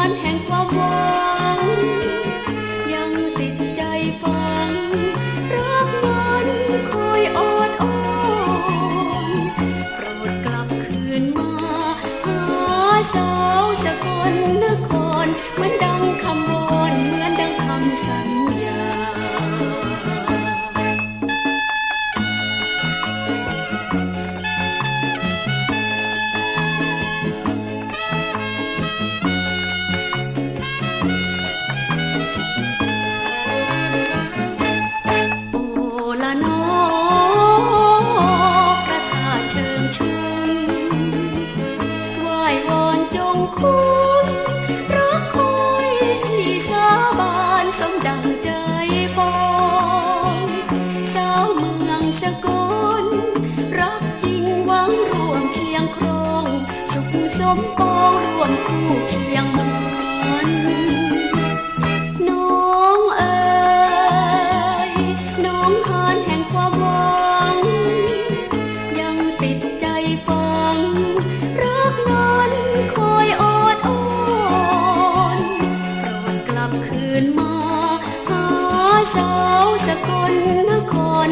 านแห่งความหวัง ยังติดใจฟัง รักมันคอยอ่อนออนโปรดกลับคืนมา หาสาวสกลนครมืน สมดังใจปองสาวเมืองสกลรักจริงหวังรวมเคียงครอง สุขสมปองรวมคู่เคียง ก่อน